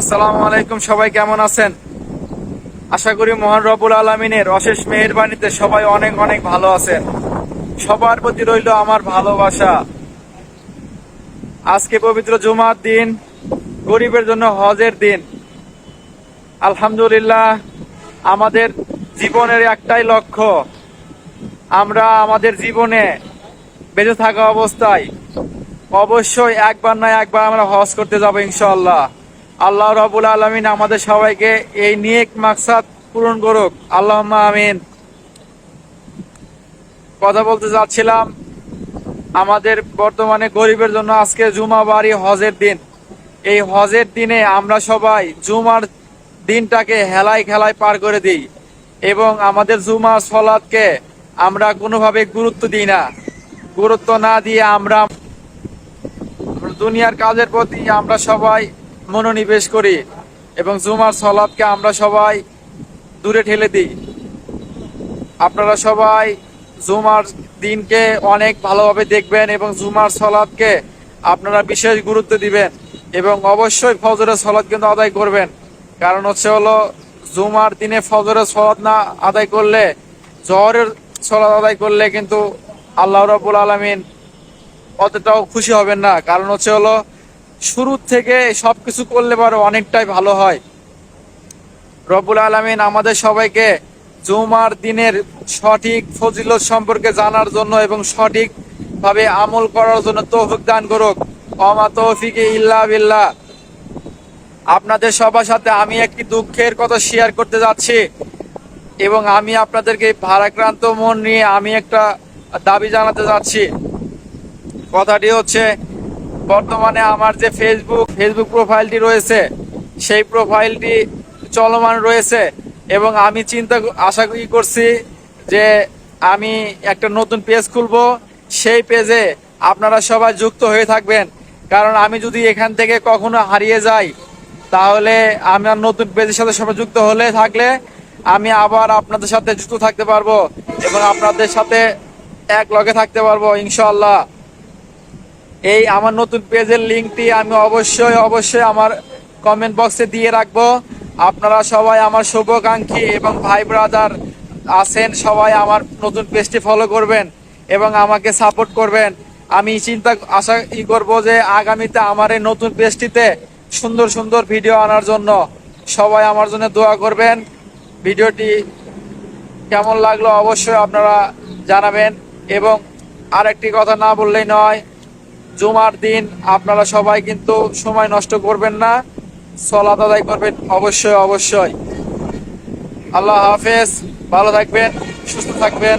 আসসালামু আলাইকুম, সবাই কেমন আছেন? আশা করি মহান রবুল আলমিনের অশেষ মেহেরবানিতে সবাই অনেক অনেক ভালো আছেন। সবার প্রতি রইল আমার ভালোবাসা। আজকে পবিত্র জুমার দিন, গরিবের জন্য হজের দিন। আলহামদুলিল্লাহ, আমাদের জীবনের একটাই লক্ষ্য, আমরা আমাদের জীবনে বেঁচে থাকা অবস্থায় অবশ্যই একবার না একবার আমরা হজ করতে যাব ইনশাল্লাহ আল্লাহ রবুল আলমিন আমাদের সবাইকে এই নিয়েক মাকসাদ পূরণ করুক। আল্লাহ আমিন। কথা বলতে যাচ্ছিলাম, আমাদের বর্তমানে গরিবের জন্য আজকে জুমা বাড়ি হজের দিন। এই হজের দিনে আমরা সবাই জুমার দিনটাকে হেলায় খেলায় পার করে দিই এবং আমাদের জুমার সলাদকে আমরা কোনোভাবে গুরুত্ব দিই না। গুরুত্ব না দিয়ে আমরা দুনিয়ার কাজের প্রতি আমরা সবাই মনোনিবেশ করি এবং জুমার সলাদকে আমরা সবাই দূরে ঠেলে দিই। আপনারা সবাই জুমার দিনকে অনেক ভালোভাবে দেখবেন এবং জুমার সলাদকে আপনারা বিশেষ গুরুত্ব দিবেন এবং অবশ্যই ফজরের সলাদ কিন্তু আদায় করবেন। কারণ হচ্ছে হলো জুমার দিনে ফজরের সলাদ না আদায় করলে, জহরের সলাদ আদায় করলে কিন্তু আল্লাহ রবুল আলমিন অতটাও খুশি হবেন না। কারণ হচ্ছে হলো শুরু থেকে সবকিছু করলে পরে, অনেকটাই ভালো হয়। রবুল আলমিন আমাদের সবাইকে জুমার দিনের সঠিক ফজিলত সম্পর্কে জানার জন্য এবং সঠিক ভাবে আমল করার জন্য তৌফিক দান করুক। অমা তৌফিকে ইল্লা বিল্লাহ। আপনাদের সবার সাথে আমি একটি দুঃখের কথা শেয়ার করতে যাচ্ছি এবং আমি আপনাদেরকে ভারাক্রান্ত মন নিয়ে আমি একটা দাবি জানাতে যাচ্ছি। কথাটি হচ্ছে বর্তমানে আমার যে ফেসবুক ফেসবুক প্রোফাইলটি রয়েছে, সেই প্রোফাইলটি চলমান রয়েছে এবং আমি চিন্তা আশা করি করছি যে আমি একটা নতুন পেজ খুলব। সেই পেজে আপনারা সবাই যুক্ত হয়ে থাকবেন। কারণ আমি যদি এখান থেকে কখনো হারিয়ে যাই, তাহলে আমার নতুন পেজের সাথে সবাই যুক্ত হলে থাকলে আমি আবার আপনাদের সাথে যুক্ত থাকতে পারব এবং আপনাদের সাথে এক লগে থাকতে পারব ইনশাল্লাহ এই আমার নতুন পেজের লিঙ্কটি আমি অবশ্যই অবশ্যই আমার কমেন্ট বক্সে দিয়ে রাখব। আপনারা সবাই আমার শুভাকাঙ্ক্ষী এবং ভাই ব্রাদার আছেন, সবাই আমার নতুন পেজটি ফলো করবেন এবং আমাকে সাপোর্ট করবেন। আমি চিন্তা, আশা ই করব যে আগামীতে আমার এই নতুন পেজটিতে সুন্দর সুন্দর ভিডিও আনার জন্য সবাই আমার জন্য দোয়া করবেন। ভিডিওটি কেমন লাগল অবশ্যই আপনারা জানাবেন এবং আরেকটি কথা না বললেই নয় জুমার দিন আপনারা সবাই কিন্তু সময় নষ্ট করবেন না। সলাত আদায় করবেন অবশ্যই অবশ্যই। আল্লাহ হাফেজ। ভালো থাকবেন, সুস্থ থাকবেন।